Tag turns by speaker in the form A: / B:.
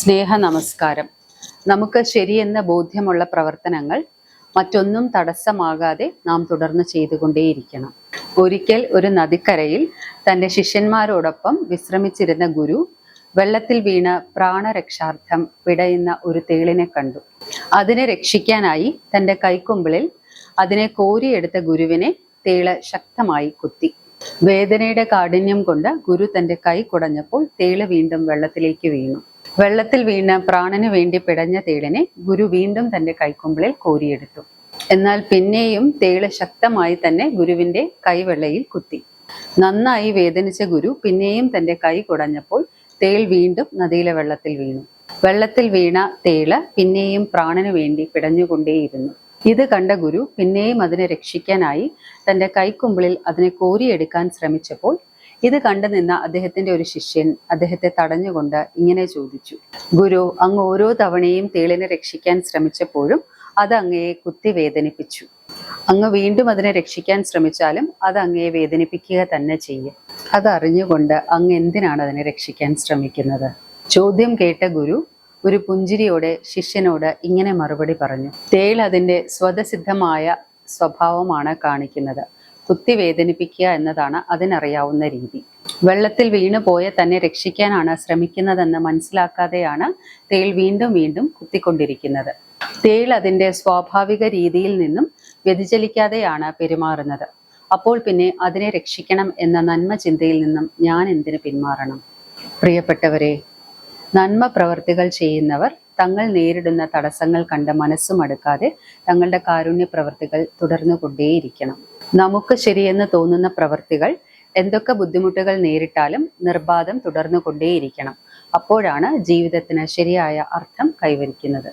A: സ്നേഹ നമസ്കാരം നമുക്ക് ശരിയെന്ന ബോധ്യമുള്ള പ്രവർത്തനങ്ങൾ മറ്റൊന്നും തടസ്സമാകാതെ നാം തുടർന്ന് ചെയ്തുകൊണ്ടേയിരിക്കണം. ഒരിക്കൽ ഒരു നദിക്കരയിൽ തന്റെ ശിഷ്യന്മാരോടൊപ്പം വിശ്രമിച്ചിരുന്ന ഗുരു വെള്ളത്തിൽ വീണ് പ്രാണരക്ഷാർത്ഥം പിടയുന്ന ഒരു തേളിനെ കണ്ടു. അതിനെ രക്ഷിക്കാനായി തന്റെ കൈക്കുമ്പിളിൽ അതിനെ കോരിയെടുത്ത ഗുരുവിനെ തേൾ ശക്തമായി കുത്തി. വേദനയുടെ കാഠിന്യം കൊണ്ട് ഗുരു തന്റെ കൈ കുടഞ്ഞപ്പോൾ തേൾ വീണ്ടും വെള്ളത്തിലേക്ക് വീണു. വെള്ളത്തിൽ വീണ പ്രാണന് വേണ്ടി പിടഞ്ഞ തേളിനെ ഗുരു വീണ്ടും തന്റെ കൈക്കുമ്പിളിൽ കോരിയെടുത്തു. എന്നാൽ പിന്നെയും തേൾ ശക്തമായി തന്നെ ഗുരുവിന്റെ കൈവെള്ളയിൽ കുത്തി. നന്നായി വേദനിച്ച ഗുരു പിന്നെയും തന്റെ കൈ കുടഞ്ഞപ്പോൾ തേൾ വീണ്ടും നദിയിലെ വെള്ളത്തിൽ വീണു. വെള്ളത്തിൽ വീണ തേൾ പിന്നെയും പ്രാണന് വേണ്ടി പിടഞ്ഞുകൊണ്ടേയിരുന്നു. ഇത് കണ്ട ഗുരു പിന്നെയും അതിനെ രക്ഷിക്കാനായി തന്റെ കൈക്കുമ്പിളിൽ അതിനെ കോരിയെടുക്കാൻ ശ്രമിച്ചപ്പോൾ ഇത് കണ്ടു നിന്ന അദ്ദേഹത്തിന്റെ ഒരു ശിഷ്യൻ അദ്ദേഹത്തെ തടഞ്ഞുകൊണ്ട് ഇങ്ങനെ ചോദിച്ചു ഗുരു അങ്ങ് ഓരോ തവണയും തേളിനെ രക്ഷിക്കാൻ ശ്രമിച്ചപ്പോഴും അത് അങ്ങയെ കുത്തി വേദനിപ്പിച്ചു അങ്ങ് വീണ്ടും അതിനെ രക്ഷിക്കാൻ ശ്രമിച്ചാലും അത് അങ്ങയെ വേദനിപ്പിക്കുക തന്നെ ചെയ്യും. അതറിഞ്ഞുകൊണ്ട് അങ്ങ് എന്തിനാണ് അതിനെ രക്ഷിക്കാൻ ശ്രമിക്കുന്നത്? ചോദ്യം കേട്ട ഗുരു ഒരു പുഞ്ചിരിയോടെ ശിഷ്യനോട് ഇങ്ങനെ മറുപടി പറഞ്ഞു തേൾ അതിന്റെ സ്വതസിദ്ധമായ സ്വഭാവമാണ് കാണിക്കുന്നത്. കുത്തി വേദനിപ്പിക്കുക എന്നതാണ് അതിനറിയാവുന്ന രീതി. വെള്ളത്തിൽ വീണു പോയ തന്നെ രക്ഷിക്കാനാണ് ശ്രമിക്കുന്നതെന്ന് മനസ്സിലാക്കാതെയാണ് തേൾ വീണ്ടും വീണ്ടും കുത്തിക്കൊണ്ടിരിക്കുന്നത്. തേൾ അതിന്റെ സ്വാഭാവിക രീതിയിൽ നിന്നും വ്യതിചലിക്കാതെയാണ് പെരുമാറുന്നത്. അപ്പോൾ പിന്നെ അതിനെ രക്ഷിക്കണം എന്ന നന്മ ചിന്തയിൽ നിന്നും ഞാൻ എന്തിനു പിന്മാറണം? പ്രിയപ്പെട്ടവരെ നന്മ പ്രവർത്തികൾ ചെയ്യുന്നവർ തങ്ങൾ നേരിടുന്ന തടസ്സങ്ങൾ കണ്ട് മനസ്സും അടുക്കാതെ തങ്ങളുടെ കാരുണ്യ പ്രവർത്തികൾ തുടർന്നു കൊണ്ടേയിരിക്കണം നമുക്ക് ശരിയെന്ന് തോന്നുന്ന പ്രവൃത്തികൾ എന്തൊക്കെ ബുദ്ധിമുട്ടുകൾ നേരിട്ടാലും നിർബാധം തുടർന്നു കൊണ്ടേയിരിക്കണം അപ്പോഴാണ് ജീവിതത്തിന് ശരിയായ അർത്ഥം കൈവരിക്കുന്നത്.